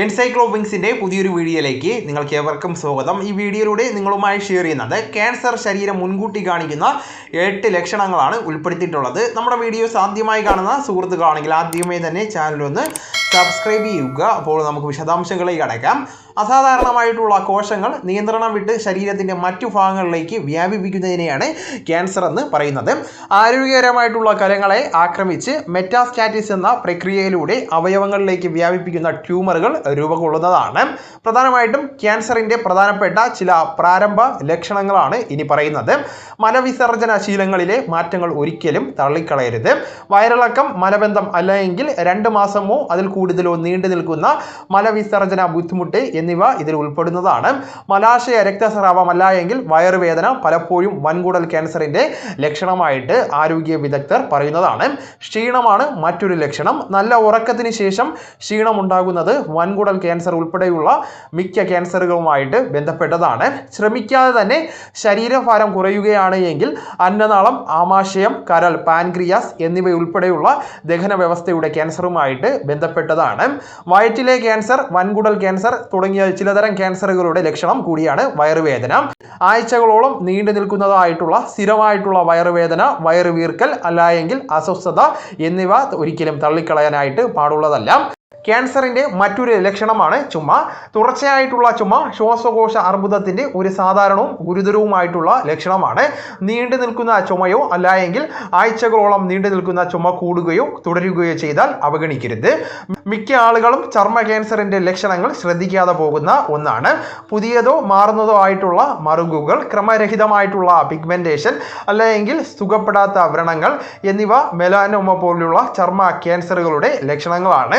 എൻസൈക്ലോപിങ്സിന്റെ പുതിയൊരു വീഡിയോയിലേക്ക് നിങ്ങൾക്ക് ഏവർക്കും സ്വാഗതം. ഈ വീഡിയോയിലൂടെ നിങ്ങളുമായി ഷെയർ ചെയ്യുന്നത് ക്യാൻസർ ശരീരം മുൻകൂട്ടി കാണിക്കുന്ന എട്ട് ലക്ഷണങ്ങളാണ് ഉൾപ്പെടുത്തിയിട്ടുള്ളത്. നമ്മുടെ വീഡിയോസ് ആദ്യമായി കാണുന്ന സുഹൃത്തുക്കളാണെങ്കിൽ ആദ്യമേ തന്നെ ചാനൽ ഒന്ന് സബ്സ്ക്രൈബ് ചെയ്യുക. അപ്പോൾ നമുക്ക് വിശദാംശങ്ങളിലേക്ക് കടക്കാം. അസാധാരണമായിട്ടുള്ള കോശങ്ങൾ നിയന്ത്രണം വിട്ട് ശരീരത്തിന്റെ മറ്റു ഭാഗങ്ങളിലേക്ക് വ്യാപിപ്പിക്കുന്നതിനെയാണ് ക്യാൻസർ എന്ന് പറയുന്നത്. ആരോഗ്യകരമായിട്ടുള്ള കലങ്ങളെ ആക്രമിച്ച് മെറ്റാസ്റ്റാറ്റിസ് എന്ന പ്രക്രിയയിലൂടെ അവയവങ്ങളിലേക്ക് വ്യാപിപ്പിക്കുന്ന ട്യൂമറുകൾ രൂപകൊള്ളുന്നതാണ്. പ്രധാനമായിട്ടും ക്യാൻസറിന്റെ പ്രധാനപ്പെട്ട ചില പ്രാരംഭ ലക്ഷണങ്ങളാണ് ഇനി പറയുന്നത്. മലവിസർജന ശീലങ്ങളിലെ മാറ്റങ്ങൾ ഒരിക്കലും തള്ളിക്കളയരുത്. വയറിളക്കം മലബന്ധം അല്ലെങ്കിൽ രണ്ട് മാസമോ അതിൽ കൂടുതലോ നീണ്ടു നിൽക്കുന്ന മലവിസർജന ബുദ്ധിമുട്ട് എന്നിവ ഇതിൽ ഉൾപ്പെടുന്നതാണ്. മലാശയ രക്തസ്രാവമല്ല എങ്കിൽ വയറുവേദന പലപ്പോഴും വൻകൂടൽ ക്യാൻസറിന്റെ ലക്ഷണമായിട്ട് ആരോഗ്യ വിദഗ്ധർ പറയുന്നതാണ്. ക്ഷീണമാണ് മറ്റൊരു ലക്ഷണം. നല്ല ഉറക്കത്തിന് ശേഷം ക്ഷീണം ഉണ്ടാകുന്നത് വൻകുടൽ ക്യാൻസർ ഉൾപ്പെടെയുള്ള മിക്ക ക്യാൻസറുകളുമായിട്ട് ബന്ധപ്പെട്ടതാണ്. ശ്രമിക്കാതെ തന്നെ ശരീരഭാരം കുറയുകയാണ് എങ്കിൽ അന്നനാളം ആമാശയം കരൾ പാൻക്രിയാസ് എന്നിവയുൾപ്പെടെയുള്ള ദഹന വ്യവസ്ഥയുടെ ക്യാൻസറുമായിട്ട് ബന്ധപ്പെട്ടതാണ് വയറ്റിലെ ക്യാൻസർ വൻകുടൽ ക്യാൻസർ തുടങ്ങിയ ചിലതരം ക്യാൻസറുകളുടെ ലക്ഷണം കൂടിയാണ് വയറുവേദന. ആഴ്ചകളോളം നീണ്ടു നിൽക്കുന്നതായിട്ടുള്ള സ്ഥിരമായിട്ടുള്ള വയറുവേദന വയറുവീർക്കൽ അല്ലായെങ്കിൽ അസ്വസ്ഥത എന്നിവ ഒരിക്കലും തള്ളിക്കളയാനായിട്ട് പാടുള്ളതല്ല. ക്യാൻസറിന്റെ മറ്റൊരു ലക്ഷണമാണ് ചുമ. തുടർച്ചയായിട്ടുള്ള ചുമ ശ്വാസകോശ അർബുദത്തിന്റെ ഒരു സാധാരണവും ഗുരുതരവുമായിട്ടുള്ള ലക്ഷണമാണ്. നീണ്ടു നിൽക്കുന്ന ചുമയോ അല്ലായെങ്കിൽ ആഴ്ചകളോളം നീണ്ടു നിൽക്കുന്ന ചുമ കൂടുകയോ തുടരുകയോ ചെയ്താൽ അവഗണിക്കരുത്. മിക്ക ആളുകളും ചർമ്മ ക്യാൻസറിന്റെ ലക്ഷണങ്ങൾ ശ്രദ്ധിക്കാതെ പോകുന്ന ഒന്നാണ്. പുതിയതോ മാറുന്നതോ ആയിട്ടുള്ള മറുകുകൾ ക്രമരഹിതമായിട്ടുള്ള പിഗ്മെന്റേഷൻ അല്ലെങ്കിൽ സുഖപ്പെടാത്ത വ്രണങ്ങൾ എന്നിവ മെലാനോമ പോലുള്ള ചർമ്മ ക്യാൻസറുകളുടെ ലക്ഷണങ്ങളാണ്.